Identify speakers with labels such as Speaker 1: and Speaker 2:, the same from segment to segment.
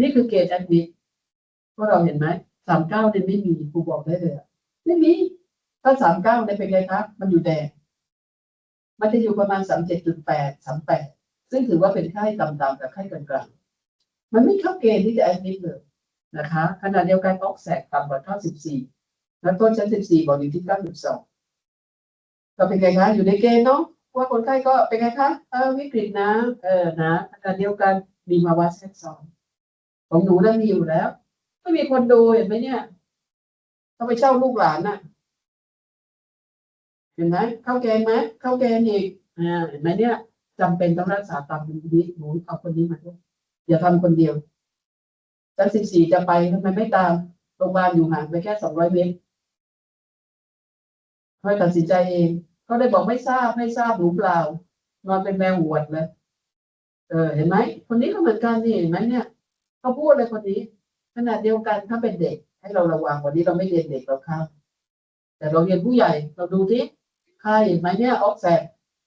Speaker 1: นี่คือเกณฑ์แอดมิดพวกเราเห็นไหมสามเก้าเนี่ยไม่มีครูบอกได้เลยอะไม่มีถ้าสามเก้าเนี่ยเป็นไงครับ มันอยู่แดงมันจะอยู่ประมาณสามเจ็ดจุดแปดสามแปดซึ่งถือว่าเป็นไข้ต่ำๆกับไข้กลางๆ มันไม่เข้าเกณฑ์ที่จะแอดมิดเลยนะคะขณะเดียวกันออกแสกต่ำกว่าเท่าสิบสี่แล้วต้นชั้นสิบสี่บอกอยู่ที่เก้าสิบสองก็เป็นไงคะอยู่ในเกณฑ์เนาะว่าคนไข้ก็เป็นไงคะเออวิกฤตนะเออนะขณะเดียวกันมีภาวะแทรกซ้อน ของหนูนั้มีอยู่แล้วไม่มีคนดูเห็นไหมเนี่ยต้องไปเช่าลูกหลานน่ะ เห็นไหมเข้าเกณฑ์ไหมเข้าเกณฑ์อีกอ่าเห็นไหมเนี่ยจำเป็นต้องรักษาตามนี้หนูเอาคนนี้มาด้วยอย่าทำคนเดียวชั้นสิบสี่จะไปทำไมไม่ตามโรงพยาบาลอยู่ห่างไปแค่สองร้อยเมตรค่อยตัดสินใจเองเขาได้บอกไม่ทราบไม่ทราบหรือเปล่านอนเป็นแมวหวดเลยเออเห็นไหมคนนี้ก็เหมือนกันนี่เห็นไหมเนี่ย เขาพูดเลยคนนี้ขนาดเดียวกันถ้าเป็นเด็ก ให้เราระวังวันนี้เราไม่เรียนเด็กเราข้ามแต่เราเรียนผู้ใหญ่เราดูที่ใครเห็นไหมเนี่ยออกแสบ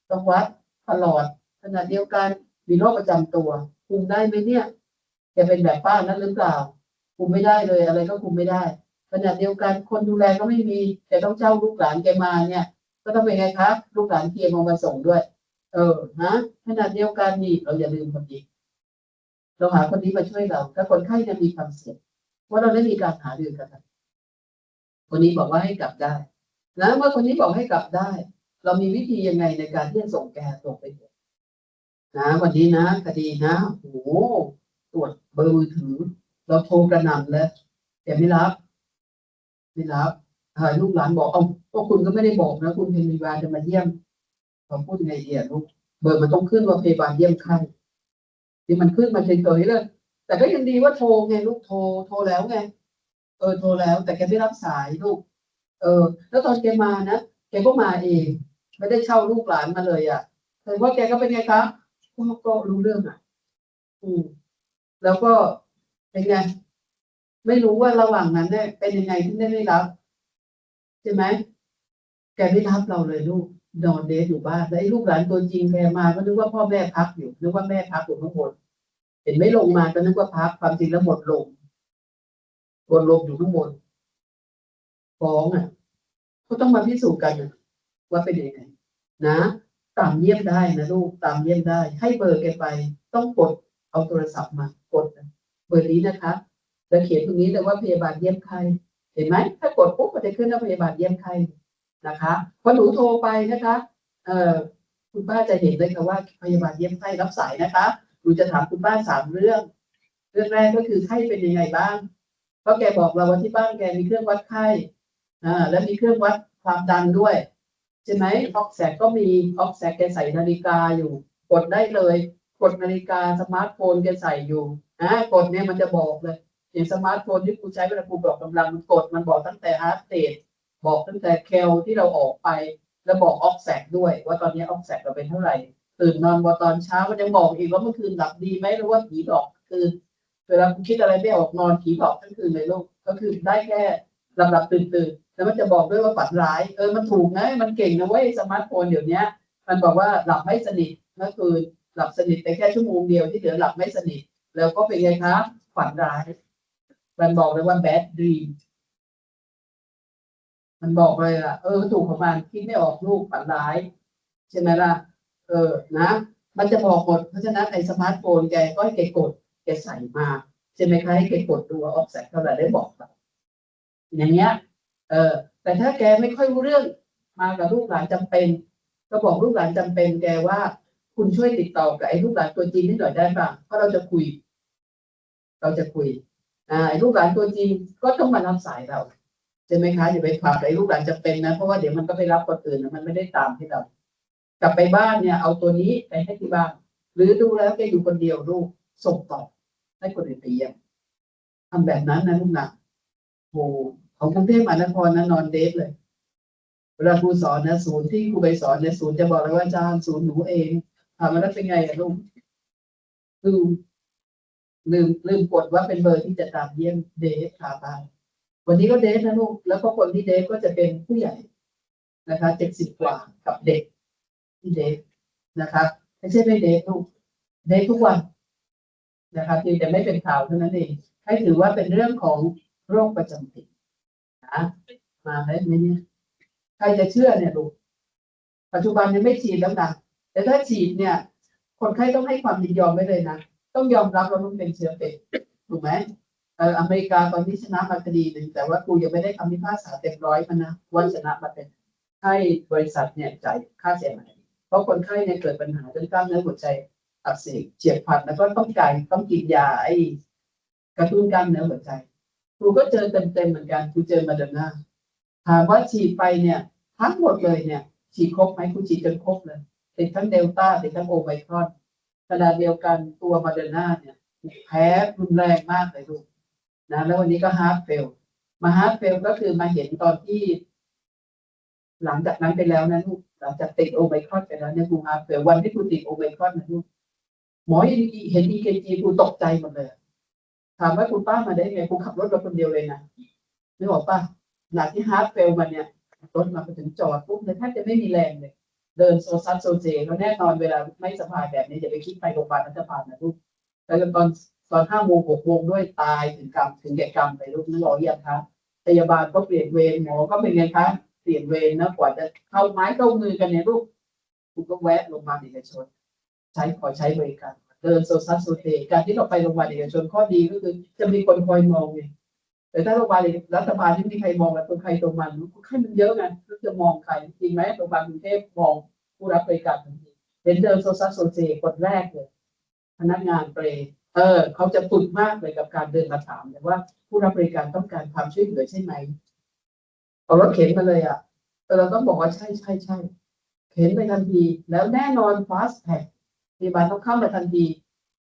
Speaker 1: ต้องวัดตลอดขณะเดียวกันมีโรคประจำตัว คุมได้ไหมเนี่ย จะเป็นแบบป้านั้นหรือเปล่า คุมไม่ได้เลยอะไรก็คุมไม่ได้ขณะเดียวกันคนดูแลก็ไม่มี แต่ต้องเจ้าลูกหลานแกมาเนี่ย ก็ต้องเป็นไงครับ ลูกหลานเทียมอามาส่งด้วย เออนะขณะเดียวกันนี่เราอย่าลืมคนนี้ เราหาคนนี้มาช่วยเราถ้าคนไข้จะมีความเสี่ยงว่าเราได้มีการหารือกันคนนี้บอกว่าให้กลับได้นะเมื่อคนนี้บอกให้กลับได้ เรามีวิธียังไงในการที่จะส่งแกส่งไปตรวจนะวันนี้นะคดีนะโอ้โหตรวจเบอร์มือถือ เราโทรกระหน่ำเลยแกไม่รับ ไม่รับลูกหลานบอกเอาก็คุณก็ไม่ได้บอกนะ คุณพยาบาลจะมาเยี่ยมเราพูดยังไงดีอลูกเบอร์มันต้องขึ้นว่าพยาบาลเยี่ยมไข้ ที่มันขึ้นมาเฉยๆเลย แต่ก็ยังดีว่าโทรไงลูกโทรโทรแล้วไง เออโทรแล้ว แต่แกไม่รับสายลูก เออ แล้วตอนแกมานะแกก็มาเองไม่ได้เช่าลูกหลานมาเลยอะแต่ว่าแกก็เป็นไงครับก็ก็รู้เรื่องอะ อืมแล้วก็เป็นไงไม่รู้ว่าระหว่างนั้นเนี่ยเป็นยังไงที่ได้ไม่รับใช่ไหมแกไม่รับเราเลยลูก นอนเดทอยู่บ้านแล้วไอ้ลูกหลานตัวจริงแกมาก็นึกว่าพ่อแม่พักอยู่นึกว่าแม่พักอยู่ข้างบนเห็นไม่ลงมาก็นึกว่าพักความจริงแล้วหมดลมหมดลมอยู่ข้างบนฟ้องอะก็ต้องมาพิสูจน์กันว่าเป็นยังไงนะตามเยี่ยมได้นะลูกตามเยี่ยมได้ ให้เบอร์แกไป ต้องกดเอาโทรศัพท์มากดเบอร์นี้นะคะแล้วเขียนตรงนี้เลยว่าพยาบาลเยี่ยมไข้เห็นไหมถ้ากดปุ๊บมันจะขึ้นว่าพยาบาลเยี่ยมไข้ นะคะพอหนูโทรไปนะคะเอ่อคุณป้าจะเห็นเลยค่ะว่าพยาบาลเยี่ยมไข้รับสายนะคะหนูจะถามคุณป้าสามเรื่อง เรื่องแรกก็คือไข้เป็นยังไงบ้างเพราะแกบอกเราว่าที่บ้านแกมีเครื่องวัดไข้อ่าแล้วมีเครื่องวัดความดันด้วยใช่ไหมออกแสกก็มีออกแสกแกใส่นาฬิกาอยู่กดได้เลย กดนาฬิกาสมาร์ทโฟนแกใส่อยู่อ่ากดเนี่ยมันจะบอกเลยอย่างสมาร์ทโฟนที่กูใช้เวลากูบอกกำลังมันกดมันบอกตั้งแต่ฮาร์ดเรท บอกตั้งแต่เคลที่เราออกไป แล้วบอกออกแสกด้วย ว่าตอนนี้ออกแสกเราเป็นเท่าไหร่ ตื่นนอนพอตอนเช้ามันยังบอกอีกว่าเมื่อคืนหลับดีไหมหรือว่าผีหลอกคือเวลาคุณคิดอะไรไม่ออกนอนผีหลอกทั้งคืนเลยลูกก็คือได้แค่หลับหลับตื่นตื่นแล้วมันจะบอกด้วยว่าฝันร้ายเออมันถูกนะมันเก่งนะเว้ยสมาร์ทโฟนเดี๋ยวนี้มันบอกว่าหลับไม่สนิทเมื่อคืนหลับสนิทแต่แค่ชั่วโมงเดียวที่เหลือหลับไม่สนิท แล้วก็เป็นไงคะฝันร้ายมันบอกเลยว่า bad dream มันบอกเลยอะ เออถูกประมาณคิดไม่ออกลูกฝันร้ายใช่ไหมล่ะ เออนะ มันจะบอกหมดเพราะฉะนั้นไอ้สมาร์ทโฟนแกก็ให้แกกดแกใส่มาใช่ไหมคะให้แกกดดูว่าออกแสงเท่าไหร่ได้บอกเราอย่างเงี้ย เออแต่ถ้าแกไม่ค่อยรู้เรื่องมากับลูกหลานจำเป็น ก็บอกลูกหลานจำเป็น แกว่าคุณช่วยติดต่อกับไอ้ลูกหลานตัวจริงนิดหน่อยได้ป่ะเพราะเราจะคุย เราจะคุยอ่าไอ้ลูกหลานตัวจริงก็ต้องมารับสายเรา ใช่ไหมคะอย่าไปผลักไอ้ลูกหลานจำเป็นนะ เพราะว่าเดี๋ยวมันก็ไปรับคนอื่นนะมันไม่ได้ตามที่เรา กลับไปบ้านเนี่ย เอาตัวนี้ไปให้ที่บ้าน หรือดูแล้วแกอยู่คนเดียวลูกส่งต่อให้คนอื่นไปเยี่ยมทำแบบนั้นนะลูกนะโหของกรุงเทพมหานครนะนอนเดทเลยเวลาครูสอนนะศูนย์ที่ครูไปสอนเนี่ยศูนย์จะบอกเลยว่าอาจารย์ศูนย์หนูเองถามมาแล้วเป็นไงอะลูกลืมลืมลืมกดว่าเป็นเบอร์ที่จะตามเยี่ยมเดทขาบ้าน วันนี้ก็เดทนะลูกแล้วก็คนที่เดทก็จะเป็นผู้ใหญ่นะคะเจ็ดสิบกว่ากับเด็กที่เดทนะคะไม่ใช่ไม่เดทลูกเดททุกวันนะคะเพียงแต่ไม่เป็นข่าวเท่านั้นเองให้ถือว่าเป็นเรื่องของโรคประจำถิ่นะมาได้ไหมเนี่ยใครจะเชื่อเนี่ยลูกปัจจุบันยังไม่ฉีดแล้วนะแต่ถ้าฉีดเนี่ย คนไข้ต้องให้ความยินยอมไว้เลยนะ ต้องยอมรับว่ามันเป็นเชื้อเป็นถูกไหม เอออเมริกาตอนนี้ชนะมาคดีหนึ่งแต่ว่ากูยังไม่ได้คำพิพากษาเต็มร้อยมันนะวันชนะมาเป็นให้บริษัทเนี่ยจ่ายค่าเสียหายเพราะคนไข้เนี่ยเกิดปัญหาจนกล้ามเนื้อหัวใจอักเสบเฉียบพลันแล้วก็ต้องการต้องกินยาไอ้กระตุ้นกล้ามเนื้อหัวใจครูก็เจอเต็มๆเหมือนกันครูเจอมาเดอร์นาถามว่าฉีดไปเนี่ยทั้งหมดเลยเนี่ยฉีดครบไหมครูฉีดจนครบเลยติดทั้งเดลต้าติดทั้งโอไมครอนขณะเดียวกันตัวมาเดอร์นาเนี่ยแพ้รุนแรงมากเลยลูก นะแล้ววันนี้ก็ฮาร์ดเฟลมาฮาร์ดเฟลก็คือมาเห็นตอนที่ หลังจากนั้นไปแล้วนะลูกหลังจากติดโอไมครอนไปแล้วเนี่ยครูฮาร์ดเฟลวันที่ครูติดโอไมครอนนะลูกหมอเห็นอีเคจีครูตกใจหมดเลย ถามว่าคุณป้ามาได้ไงครูขับรถมาคนเดียวเลยนะนึกออกป่ะหลังที่ฮาร์ดเฟลมาเนี่ยรถมาไปถึงจอดปุ๊บเลยแทบจะไม่มีแรงเลยเดินโซซัสโซเซแล้วแน่นอนเวลาไม่สบายแบบนี้อย่าไปคิดไปโรงพยาบาลรัฐบาลนะลูกแล้วตอน ตอนห้าโมงหกโมงด้วยตายถึงกรรมถึงแก่กรรมไปลูกนึกออกยังคะพยาบาลก็เปลี่ยนเวรหมอก็เป็นไงคะเปลี่ยนเวรนะกว่าจะเข้าไม้เข้ามือกันเนี่ยลูกคุณก็แวะโรงพยาบาลเอกชน ใช้ขอใช้บริการเดินโซซัสโซเทการที่เราไปโรงพยาบาลเอกชนข้อดีก็คือ จะมีคนคอยมองไงแต่ถ้าโรงพยาบาลรัฐบาลที่ไม่มีใครมองแล้วคนใครตรงมันคนไข้มันเยอะไงก็จะมองใครจริงไหมโรงพยาบาลกรุงเทพมองผู้รับบริการทันทีเห็นเดินโซซัสโซเทคนแรกเลยพนักงานเปรย์ เออเขาจะฝึกมากเลยกับการเดินมาถามเลยว่า ผู้รับบริการต้องการความช่วยเหลือใช่ไหมเอารถเข็นมาเลยอะแต่เราต้องบอกว่าใช่ใช่ใช่เข็นไปทันที แล้วแน่นอน fast pack พยาบาลต้องเข้ามาทันที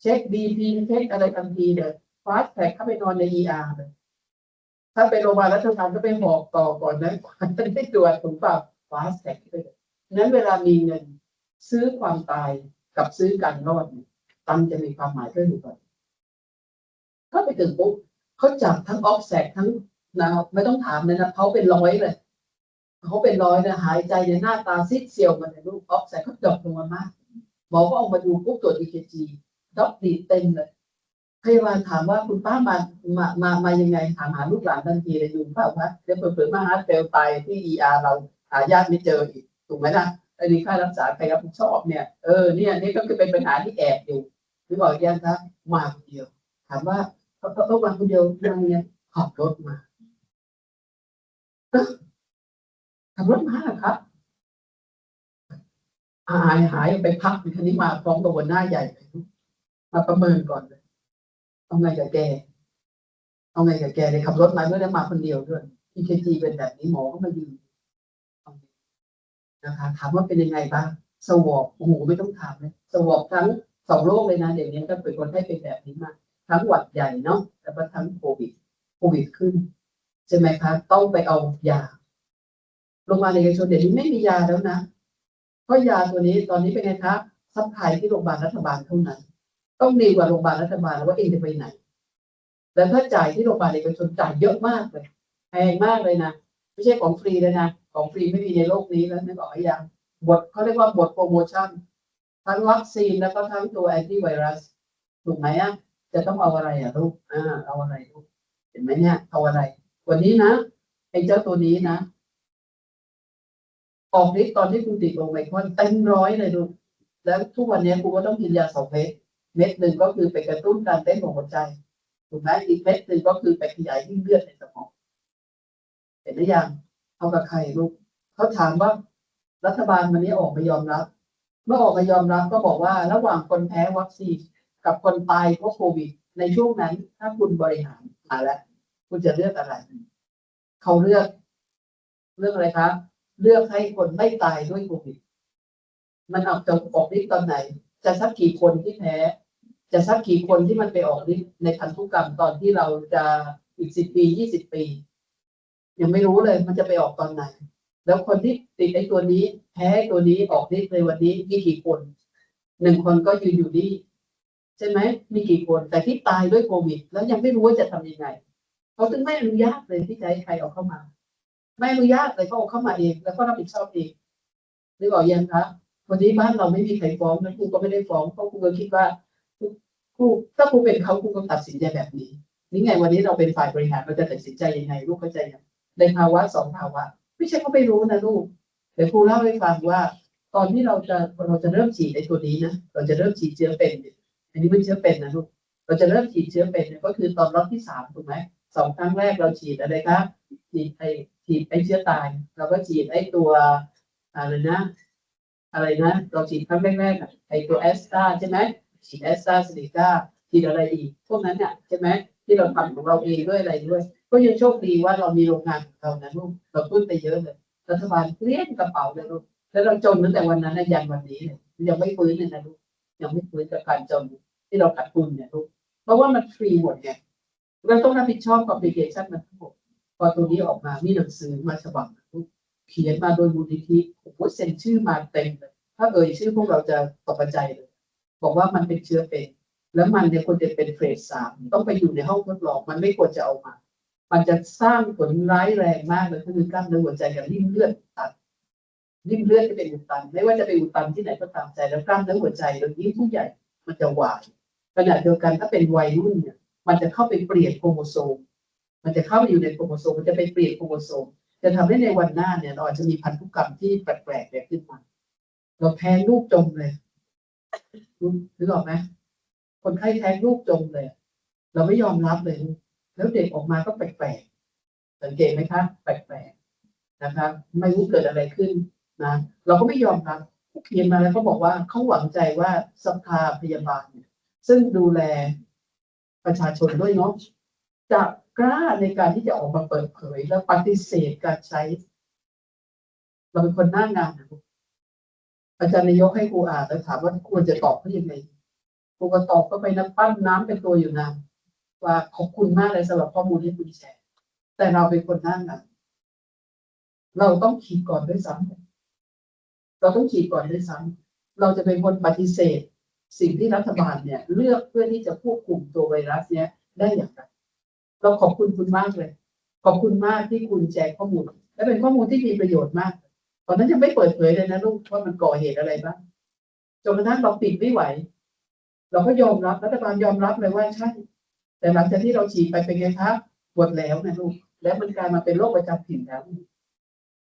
Speaker 1: เช็ค BP เช็คอะไรทันทีเลย fast pack เข้าไปนอนใน ER เลยถ้าเป็นโรงพยาบาลรัฐบาลก็ไปหอกต่อก่อนนะกว่าจะได้ตรวจถูกเปล่า fast pack ไปเลยนั้นเวลามีเงิน ซื้อความตายกับซื้อการรอดตังจะมีความหมายด้วยหรือ เข้าไปถึงปุ๊บเขาจับทั้งออฟแซกทั้งนะไม่ต้องถามเลยนะเขาเป็นร้อยเลยเขาเป็นร้อยนะหายใจในยหน้าตาซิดเซียวมันในรูปออฟแซกเขาดรอปลงมามากหมอก็เอามาดูปุ๊บตรวจ EKG ด็อกดีเต็มเลยพยาบาลถามว่าคุณป้ามามามามายังไงถามหาลูกหลานทันทีเลยอยู่เปล่าวะเดี๋ยวเผื่อมาฮาร์ดเฟลตายที่ ER เราหาญาติไม่เจออีกถูกไหมนะอันนี้ค่ารักษาใครรับผิดชอบเนี่ยเออเนี่ยนี่ก็คือเป็นปัญหาที่แอบอยู่หรือบอกยังครับมาคนเดียว ถามว่า เขาเขามาคนเดียวยังเนี่ยขับรถมาเออขับรถมาเหรอครับหายหายไปพักคันนี้มาพร้อมกับหัวหน้าใหญ่มาประเมินก่อนเลยเอาไงกับแกเอาไงกับแกเลยขับรถมาด้วยแล้วมาคนเดียวด้วย EKG เป็นแบบนี้หมอก็มายืนนะคะถามว่าเป็นยังไงบ้างสวอปโอ้โหไม่ต้องถามเลยสวอปทั้งสองโรคเลยนะเดี๋ยวนี้ก็เป็นคนให้เป็นแบบนี้มาก ทั้งหวัดใหญ่เนาะแล้วก็ทั้งโควิดโควิดขึ้น ใช่ไหมคะ ต้องไปเอายาโรงพยาบาลเอกชนเดี๋ยวนี้ไม่มียาแล้วนะเพราะยาตัวนี้ตอนนี้เป็นไงคะซัพพลายที่โรงพยาบาลรัฐบาลเท่านั้น ต้องดีกว่าโรงพยาบาลรัฐบาลแล้วว่าเองจะไปไหน แล้วถ้าจ่ายที่โรงพยาบาลเอกชนจ่ายเยอะมากเลยแพงมากเลยนะไม่ใช่ของฟรีเลยนะของฟรีไม่มีในโลกนี้แล้วนึกออกอยังบทเขาเรียกว่าบทโปรโมชั่นทั้งวัคซีนแล้วก็ทั้งตัวแอนตี้ไวรัสถูกไหมอะ จะต้องเอาอะไรอะลูกอ่าเอาอะไรลูกเห็นไหมเนี่ยเอาอะไร วันนี้นะไอ้เจ้าตัวนี้นะออกฤทธิ์ตอนที่คุณติดโอไมครอนเต็มร้อยเลยลูกแล้วทุกวันนี้กูก็ต้องกินยาสองเม็ดเม็ดหนึ่งก็คือไปกระตุ้นการเต้นของหัวใจถูกไหมอีกเม็ดหนึ่งก็คือไปขยายริ่เลือดในสมองเห็นหรือยังเอากับใครลูกเขาถามว่ารัฐบาลวันนี้ออกมายอมรับ เมื่อออกมายอมรับก็บอกว่าระหว่างคนแพ้วัคซีน กับคนตายเพราะโควิด ในช่วงนั้น ถ้าคุณบริหารมาแล้ว คุณจะเลือกอะไร เขาเลือก เลือกอะไรครับ เลือกให้คนไม่ตายด้วยโควิด มันออกจะออกฤทธิ์ตอนไหน จะสักกี่คนที่แพ้จะสักกี่คนที่มันไปออกฤทธิ์ในพันธุกรรมตอนที่เราจะอีกสิบปียี่สิบปี ยังไม่รู้เลยมันจะไปออกตอนไหน แล้วคนที่ติดไอ้ตัวนี้ แพ้ตัวนี้ออกฤทธิ์ในวันนี้มีกี่คนหนึ่งคนก็ยืนอยู่นี่ ใช่ไหมมีกี่คนแต่ที่ตายด้วยโควิด แล้วยังไม่รู้ว่าจะทำยังไงเขาถึงไม่อนุญาตเลยที่จะให้ใครเอาเข้ามา ไม่อนุญาตเลยเขาเอาเข้ามาเอง แล้วก็รับผิดชอบเองนึกออกยังคะวันนี้บ้านเราไม่มีใครฟ้องนะครูก็ไม่ได้ฟ้องเพราะครูก็คิดว่าครูถ้าครูเป็นเขาครูก็ตัดสินใจแบบนี้นี่ไงวันนี้เราเป็นฝ่ายบริหารเราจะตัดสินใจยังไงลูกเข้าใจยังในภาวะสองภาวะ ไม่ใช่เขาไม่รู้นะลูกเดี๋ยวครูเล่าให้ฟังว่า ตอนที่เราจะเราจะเริ่มฉีดในตัวนี้นะเราจะเริ่มฉีดเชื้อเป็นเนี่ย อันนี้เป็นเชื้อเป็นนะลูกเราจะเริ่มฉีดเชื้อเป็นเนี่ยก็คือตอนรอบที่สามถูกไหมสองครั้งแรกเราฉีดอะไรครับฉีดไอฉีดไอเชื้อตาย เราก็ฉีดไอตัวอะไรนะอะไรนะเราฉีดครั้งแรกๆไอตัวแอสตราใช่ไหมฉีดแอสตราเซเนกาฉีดอะไรอีก พวกนั้นเนี่ยใช่ไหมที่เราทำของเราเองด้วยอะไรด้วย ก็ยังโชคดีว่าเรามีโรงงานของเรานะลูกเราตุ้นไปเยอะเลยรัฐบาลเลี้ยงกระเป๋าเลยลูกแล้วเราจนตั้งแต่วันนั้นยันวันนี้เลยยังไม่ฟื้นเลยนะลูกยังไม่ฟื้นจากการจน ที่เราขาดทุนเนี่ยลูกเพราะว่ามันฟรีหมดไงเราต้องรับผิดชอบคอมพลิเคชันมันทั้งหมดพอตัวนี้ออกมามีหนังสือมาฉบับลูกเขียนมาโดยมูลนิธิโอ้โหเซ็นชื่อมาเต็มเลยถ้าเอ่ยชื่อพวกเราจะตกใจเลย บอกว่ามันเป็นเชื้อเป็น แล้วมันเนี่ยควรจะเป็นเฟสสามต้องไปอยู่ในห้องทดลอง มันไม่ควรจะเอามา มันจะสร้างผลร้ายแรงมากเลยก็คือกล้ามเนื้อหัวใจกับริ่มเลือดตันริ่มเลือดที่เป็นอุดตัน ไม่ว่าจะไปอุดตันที่ไหนก็ตามใจแล้วกล้ามเนื้อหัวใจแล้วยิ่งผู้ใหญ่ มันจะหวายขณะเดียวกันถ้าเป็นวัยรุ่นเนี่ยมันจะเข้าไปเปลี่ยนโครโมโซม มันจะเข้าไปอยู่ในโครโมโซม มันจะไปเปลี่ยนโครโมโซม จะทำให้ในวันหน้าเนี่ยเราอาจจะมีพันธุกรรมที่แปลกๆเนี่ยขึ้นมา เราแพ้ลูกจมเลยรู้นึกออกไหมคนไข้แท้งลูกจมเลย เราไม่ยอมรับเลย แล้วเด็กออกมาก็แปลกๆ สังเกตไหมคะ แปลกๆ นะคะ ไม่รู้เกิดอะไรขึ้นนะ เราก็ไม่ยอมรับ เขียนมาแล้วเขาบอกว่าเขาหวังใจว่าสภาพยาบาลเนี่ยซึ่งดูแลประชาชนด้วยเนาะจะกล้าในการที่จะออกมาเปิดเผย และปฏิเสธการใช้ เราเป็นคนหน้างานนะอาจารย์นายกให้ครูอ่านแล้วถามว่าควรจะตอบเขายังไงครูก็ตอบก็ไปน้ำปั้นน้ำเป็นตัวอยู่นานว่าขอบคุณมากเลยสำหรับข้อมูลที่คุณแชร์ แต่เราเป็นคนหน้างานเราต้องขีดก่อนด้วยซ้ำ เราต้องขีดก่อนด้วยซ้ำเราจะเป็นคนปฏิเสธ สิ่งที่รัฐบาลเนี่ยเลือกเพื่อที่จะควบคุมตัวไวรัสเนี้ยได้อย่างไรเราขอบคุณคุณมากเลย ขอบคุณมากที่คุณแชร์ข้อมูล และเป็นข้อมูลที่มีประโยชน์มาก ตอนนั้นยังไม่เปิดเผยเลยนะลูกว่ามันก่อเหตุอะไรบ้างจนกระทั่งเราปิดไม่ไหว เราก็ยอมรับรัฐบาลยอมรับเลยว่าใช่แต่หลังจากที่เราฉีดไปเป็นไงคะปวดแล้วนะลูกแล้วมันกลายมาเป็นโรคประจำถิ่นแล้ว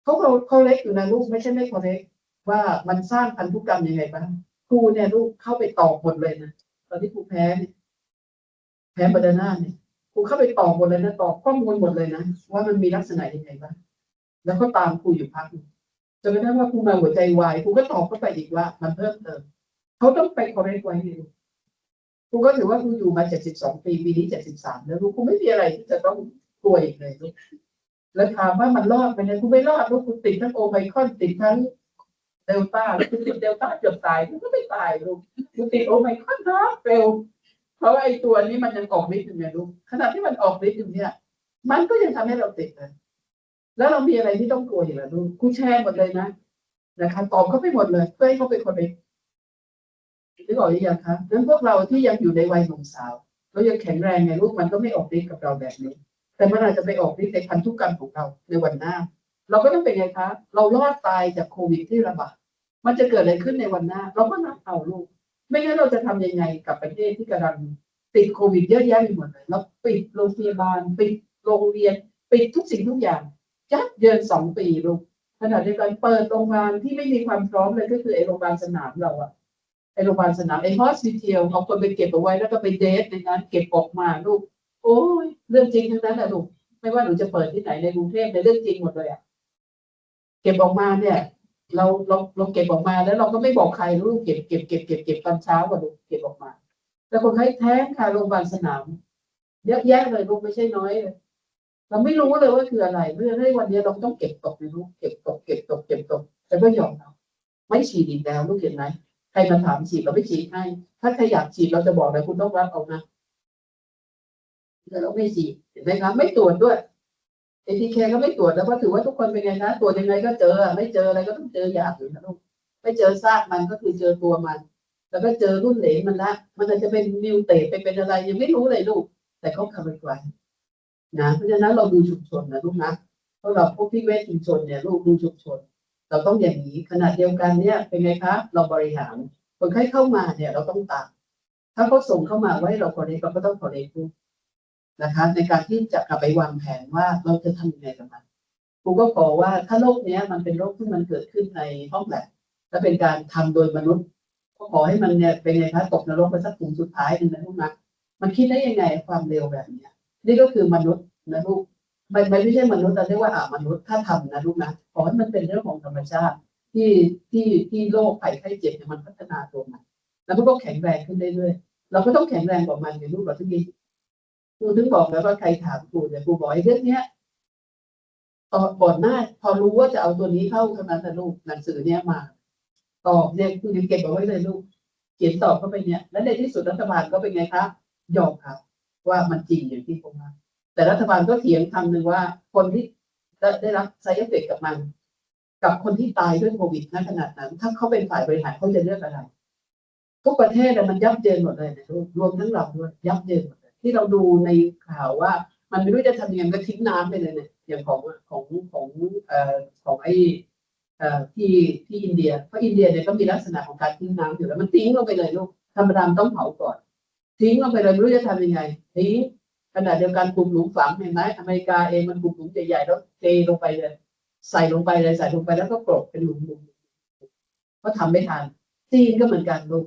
Speaker 1: เขาเขาเขาเล็กอยู่นะลูกไม่ใช่ไม่เขาเล็ก ว่ามันสร้างพันธุกรรมยังไงบ้างครูเนี่ยลูกเข้าไปตอบหมดเลยนะตอนที่ครูแพ้เนี่ยแพ้บาดาน่าเนี่ยครูเข้าไปตอบหมดเลยนะตอบข้อมูลหมดเลยนะว่ามันมีลักษณะยังไงบ้างแล้วก็ตามครูอยู่พักหนึ่งจนกระทั่งว่าครูมาหัวใจวายครูก็ตอบเข้าไปอีกว่า มันเพิ่มเติมเขาต้องไปคอร์เรกไว้ให้ดูครูก็ถือว่าครูอยู่มาเจ็ดสิบสองปีปีนี้เจ็ดสิบสามแล้วลูกครูไม่มีอะไรที่จะต้องกลัวอีกเลยลูกแล้วถามว่ามันรอดไหมเนี่ยครูไม่รอดลูกครูติดทั้งโอไมคอนติดทั้ง เดลต้าครูติดเดลต้าเกือบตายครูก็ไม่ตายลูกครูติดโอไมครอนนะเฟลเพราะว่าไอ้ตัวนี้มันยังออกฤทธิ์อยู่เนี่ยลูกขณะที่มันออกฤทธิ์อยู่เนี่ย มันก็ยังทำให้เราติดเลยแล้วเรามีอะไรที่ต้องกลัวอีกล่ะลูกกูแชร์หมดเลยนะนะคะตอบเขาไปหมดเลย เพื่อให้เขาเป็นคนไปนึกออกหรือยังคะนั้นพวกเราที่ยังอยู่ในวัยหนุ่มสาวเรายังแข็งแรงไงลูกมันก็ไม่ออกฤทธิ์กับเราแบบนี้ แต่มันอาจจะไปออกฤทธิ์ในพันธุกรรมของเราในวันหน้า เราก็ต้องเป็นไงคะ เรารอดตายจากโควิดที่ระบาด มันจะเกิดอะไรขึ้นในวันหน้า เราก็นับเอาลูก ไม่งั้นเราจะทำยังไงกับประเทศที่กำลังติดโควิดเยอะแยะไปหมดเลยเราปิดโรงพยาบาลปิดโรงเรียนปิดทุกสิ่งทุกอย่างยับเยินสองปีลูกขณะเดียวกันเปิดโรงพยาบาลที่ไม่มีความพร้อมเลยก็คือไอโรงพยาบาลสนามเราอะไอโรงพยาบาลสนามไอฮอสพิทอลเอาคนไปเก็บเอาไว้แล้วก็ไปเดทในนั้นเก็บออกมาลูก โอ้ยเรื่องจริงทั้งนั้นแหละลูกไม่ว่าหนูจะเปิดที่ไหนในกรุงเทพในเรื่องจริงหมดเลยอะเก็บออกมาเนี่ย เราเราเราเก็บออกมาแล้วเราก็ไม่บอกใครลูกเก็บเก็บเก็บเก็บเก็บตอนเช้าก่อนลูกเก็บออกมาแต่คนไข้แท้งค่ะโรงพยาบาลสนามเยอะแยะเลยลูกไม่ใช่น้อยเลยเราไม่รู้เลยว่าคืออะไรเราะฉะนั้นในวันนี้เราต้องเก็บตกในลูกเก็บตกเก็บตกเก็บตกแต่ก็ยอมเราไม่ฉีดอีกแล้วลูกเห็นไหมใครมาถามฉีดเราไม่ฉีดให้ ถ้าใครอยากฉีดเราจะบอกเลยคุณต้องรับเอานะแต่เราไม่ฉีดเห็นไหมครับไม่ตรวจด้วย เอทีเคก็ไม่ตรวจแล้วเพราะถือว่าทุกคนเป็นไงนะตรวจยังไงก็เจอไม่เจออะไรก็ต้องเจออย่างอื่นนะลูกไม่เจอซากมันก็คือเจอตัวมัน แล้วก็เจอรุ่นเหลนมันละมันอาจจะเป็นมิวเตไปเป็นอะไรยังไม่รู้เลยลูก แต่เขาคำไว้นะเพราะฉะนั้นเราดูชุมชนนะลูกนะเพราะเราพวกที่เวชชุมชนเนี่ยลูกดูชุมชน เราต้องอย่างนี้ขนาดเดียวกันเนี่ยเป็นไงคะเราบริหารคนไข้เข้ามาเนี่ยเราต้องตามถ้าเขาส่งเข้ามาไว้เราขอเล็กเราก็ต้องขอเล็กด้วย นะคะในการที่จะกลับไปวางแผนว่าเราจะทำยังไงกับมันครูก็ขอว่าถ้าโรคเนี้ยมันเป็นโรคที่มันเกิดขึ้นในห้องแลบและเป็นการทำโดยมนุษย์ ก็ขอให้มันเนี่ยเป็นไงคะตกนรกไปสักกลุ่มสุดท้ายหนึ่งนะลูกนะมันคิดได้ยังไงความเร็วแบบเนี้ยนี่ก็คือมนุษย์นะลูกไม่ไม่ไม่ใช่มนุษย์เราเรียกว่าอ่ามนุษย์ถ้าทำนะลูกนะขอให้มันเป็นเรื่องของธรรมชาติ ที่ที่ที่โรคภัยไข้เจ็บเนี่ยมันพัฒนาตัวมันแล้วมันก็แข็งแรงขึ้นเรื่อยๆเราก็ต้องแข็งแรงกว่ามันอย่างลูกเราที่มี ครูถึงบอกแล้วว่าใครถามครูเนี่ยครูบอกไอ้เรื่องเนี้ยตอนก่อนหน้า พอรู้ว่าจะเอาตัวนี้เข้าเท่านั้นนะลูกหนังสือเนี้ยมา ตอบเนี่ยคือเก็บเอาไว้เลยลูก เขียนตอบเข้าไปเนี่ย แล้วในที่สุดรัฐบาลก็เป็นไงคะยอมครับ ว่ามันจริงอย่างที่ผมว่าแต่รัฐบาลก็เถียงคำหนึ่งว่า คนที่ได้รับไซเอฟเฟกกับมัน กับคนที่ตายด้วยโควิดณขนาดนั้น ถ้าเขาเป็นฝ่ายบริหารเขาจะเลือกอะไรทุกประเทศมันยับเยินหมดเลยนะรวมทั้งเราด้วยยับเยินหมด ที่เราดูในข่าวว่า มันไม่รู้จะทำยังไงมันก็ทิ้งน้ำไปเลยเนี่ยอย่างของของของเอ่อของไอ้เอ่อที่ที่อินเดียเพราะอินเดียเนี่ยก็มีลักษณะของการทิ้งน้ำอยู่แล้วมันทิ้งลงไปเลยลูกธรรมดามต้องเผาก่อน ทิ้งลงไปเลยไม่รู้จะทำยังไงทิ้งขณะเดียวกันกลุ่มหลุมฝังเห็นไหมอเมริกาเองมันกลุ่มหลุมใหญ่ๆแล้วเทลงไปเลย ใส่ลงไปเลยใส่ลงไปแล้วก็กรบเป็นหลุมหลุมก็ทำไม่ทันจีนก็เหมือนกันลูก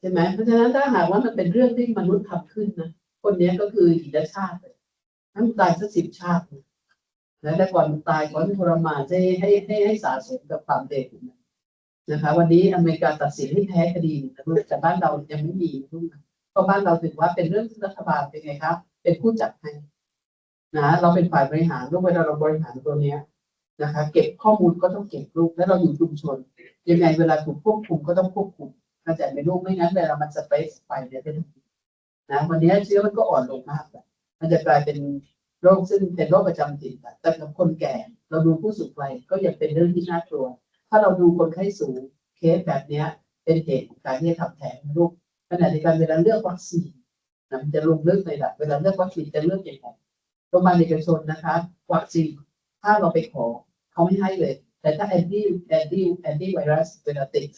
Speaker 1: ใช่ไหมเพราะฉะนั้นถ้าหากว่ามันเป็นเรื่องที่มนุษย์ทำขึ้นนะคนนี้ก็คือหินชาติทั้งตายสักสิบชาติเลยนะแต่ก่อนมันตายก่อนทรมานจะให้ให้ให้ให้สะสมกับความเด็กนะนะคะ วันนี้อเมริกาตัดสินให้แพ้คดีนะลูกแต่บ้านเรายังไม่มีลูกเพราะบ้านเราถือว่าเป็นเรื่องที่รัฐบาลเป็นไงครับ เป็นผู้จัดให้นะเราเป็นฝ่ายบริหารลูกเวลาเราบริหารตัวเนี้ยนะคะ เก็บข้อมูลก็ต้องเก็บลูกแล้วเราอยู่ชุมชนยังไงเวลาถูกควบคุมก็ต้องควบคุม เข้าใจไหมลูกไม่งั้นเวลามันสเปซไปเนี่ยเป็นนะวันนี้เชื้อมันก็อ่อนลงมากเลยมันจะกลายเป็นโรคซึ่งเป็นโรคประจำถิ่นแต่แต่กับคนแก่ เราดูผู้สูงวัยก็ยังเป็นเรื่องที่น่ากลัว ถ้าเราดูคนไข้สูงเคสแบบเนี้ย เป็นเหตุของการที่จะทำแท้งลูกขณะเดียวกันเวลาเลือกวัคซีนนะมันจะลงลึกเลยละเวลาเลือกวัคซีนจะเลือกยังไงโรงพยาบาลเอกชนนะคะ วัคซีนถ้าเราไปขอเขาไม่ให้เลย แต่ถ้าแอนตี้แอนตี้แอนตี้ไวรัสเวลาติด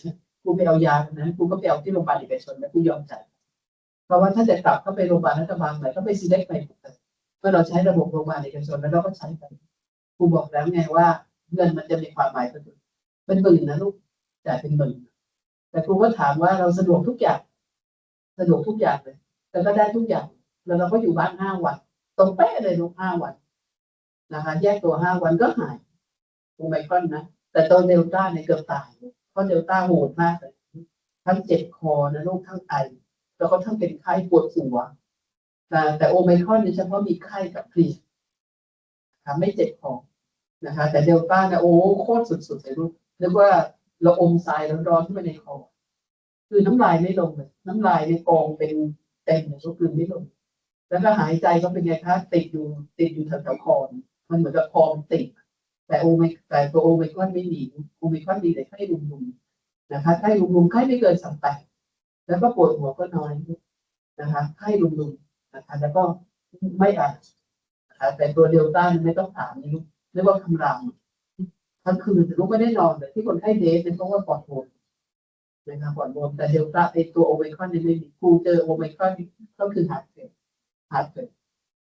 Speaker 1: กูไปเอายานั้นกูก็ไปเอาที่โรงพยาบาลเอกชนแล้วกูยอมจ่ายเพราะว่าถ้าจะกลับเข้าไปโรงพยาบาลรัฐบาลใหม่ก็ไปซีเล็กไปหมดเลยเมื่อเราใช้ระบบโรงพยาบาลเอกชนแล้วเราก็ใช้ไปกูบอกแล้วไงว่าเงินมันจะมีความหมายเป็นหมื่นนะลูกจ่ายเป็นหมื่นแต่ครูก็ถามว่าเราสะดวกทุกอย่าง สะดวกทุกอย่างเลยแต่ก็ได้ทุกอย่าง แล้วเราก็อยู่บ้านห้าวัน ตรงเป๊ะเลยลูกห้าวันนะคะแยกตัวห้าวันก็หายโอไมครอนนะแต่ตัวเดลต้าเนี่ยเกือบตายเราะเดลต้าโหดมากเลยทั้งเจ็บคอนะลูกทั้งไอ แล้วก็ทั้งเป็นไข้ปวดหัวนะแต่โอไมครอนเนี่ยเฉพาะมีไข้กับเพลียนะไม่เจ็บคอนะคะ แต่เดลต้านี่ยโอ้โคตรสุดๆเลยลูกเรียกว่าเราอมทรายร้อนๆขึ้นไปในคอคือน้ำลายไม่ลงเลยน้ำลายในกองเป็นเต็มเลยก็คือไม่ลง แล้วก็หายใจก็เป็นไงคะติดอยู่ติดอยู่แถวๆคอมันเหมือนกับคอมันติด แต่โอไมแต่ตัวโอไมครอนไม่มีโอไมครอนมีแต่ไข้ลุมๆนะคะไข้ลุมๆไข้ไม่เกินสามแปดแล้วก็ปวดหัวก็น้อยนะคะไข้ลุมๆนะคะแล้วก็ไม่อานนะคะแต่ตัวเดลต้าไม่ต้องถามนี่ลูกเรียกว่าคำรามทั้งคืนลูกไม่ได้นอนแต่ที่คนไข้เดฟเป็นเพราะว่าปอดบวมนะคะปอดบวมแต่เดลต้าไอตัวโอไมครอนนี่ไม่มีครูเจอโอไมครอนก็คือหาดเฟลฮาดเฟล